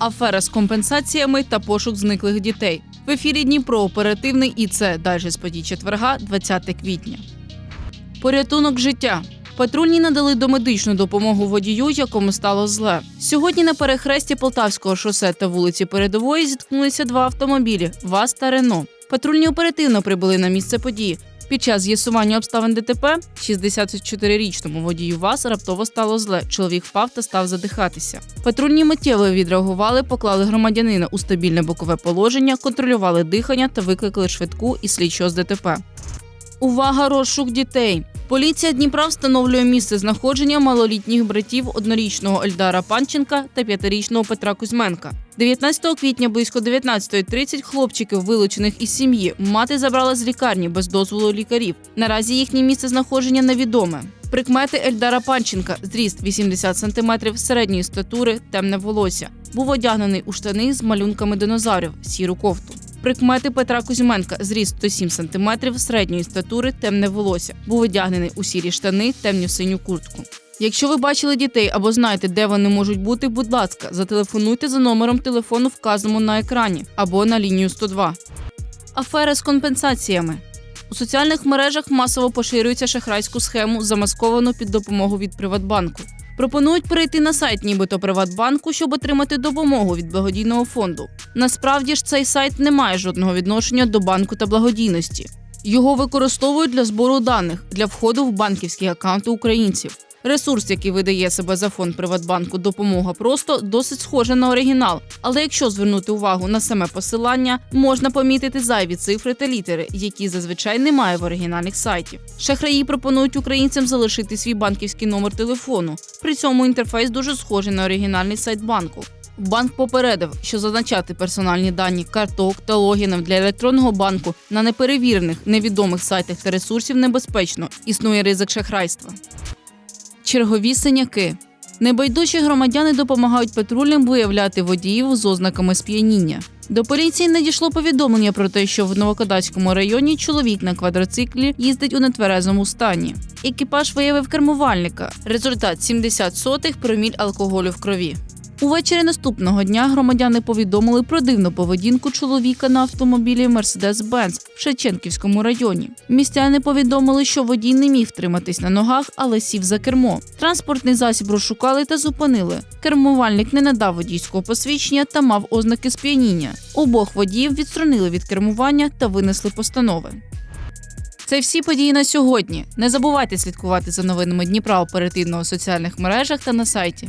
афера з компенсаціями та пошук зниклих дітей. В ефірі Дніпро оперативний і це далі з подій четверга, 20 квітня. Порятунок життя. Патрульні надали домедичну допомогу водію, якому стало зле. Сьогодні на перехресті Полтавського шосе та вулиці Передової зіткнулися два автомобілі ВАЗ та Рено. Патрульні оперативно прибули на місце події. Під час з'ясування обставин ДТП 64-річному водію ВАЗ раптово стало зле. Чоловік впав та став задихатися. Патрульні миттєво відреагували, поклали громадянина у стабільне бокове положення, контролювали дихання та викликали швидку і слідчого з ДТП. Увага, розшук дітей. Поліція Дніпра встановлює місце знаходження малолітніх братів однорічного Ельдара Панченка та п'ятирічного Петра Кузьменка. 19 квітня близько 19.30 хлопчиків, вилучених із сім'ї, мати забрала з лікарні без дозволу лікарів. Наразі їхнє місце знаходження невідоме. Прикмети Ельдара Панченка зріст 80 см, середньої статури, темне волосся. Був одягнений у штани з малюнками динозаврів, сіру кофту. Прикмети Петра Кузьменка зріст 107 см, середньої статури, темне волосся. Був одягнений у сірі штани, темну синю куртку. Якщо ви бачили дітей або знаєте, де вони можуть бути, будь ласка, зателефонуйте за номером телефону, вказаному на екрані, або на лінію 102. Афера з компенсаціями. У соціальних мережах масово поширюється шахрайську схему, замасковану під допомогу від Приватбанку. Пропонують перейти на сайт нібито Приватбанку, щоб отримати допомогу від благодійного фонду. Насправді ж цей сайт не має жодного відношення до банку та благодійності. Його використовують для збору даних для входу в банківські акаунти українців. Ресурс, який видає себе за фонд Приватбанку Допомога просто досить схоже на оригінал. Але якщо звернути увагу на саме посилання, можна помітити зайві цифри та літери, які зазвичай немає в оригінальних сайтів. Шахраї пропонують українцям залишити свій банківський номер телефону. При цьому інтерфейс дуже схожий на оригінальний сайт банку. Банк попередив, що зазначати персональні дані карток та логінів для електронного банку на неперевірених невідомих сайтах та ресурсів небезпечно. Існує ризик шахрайства. Чергові синяки. Небайдужі громадяни допомагають патрульним виявляти водіїв з ознаками сп'яніння. До поліції надійшло повідомлення про те, що в Новокодацькому районі чоловік на квадроциклі їздить у нетверезому стані. Екіпаж виявив кермувальника. Результат 70 сотих проміль алкоголю в крові. Увечері наступного дня громадяни повідомили про дивну поведінку чоловіка на автомобілі Mercedes-Benz в Шевченківському районі. Містяни повідомили, що водій не міг втриматись на ногах, але сів за кермо. Транспортний засіб розшукали та зупинили. Кермувальник не надав водійського посвідчення та мав ознаки сп'яніння. Обох водіїв відсторонили від кермування та винесли постанови. Це всі події на сьогодні. Не забувайте слідкувати за новинами Дніпра оперативно у соціальних мережах та на сайті.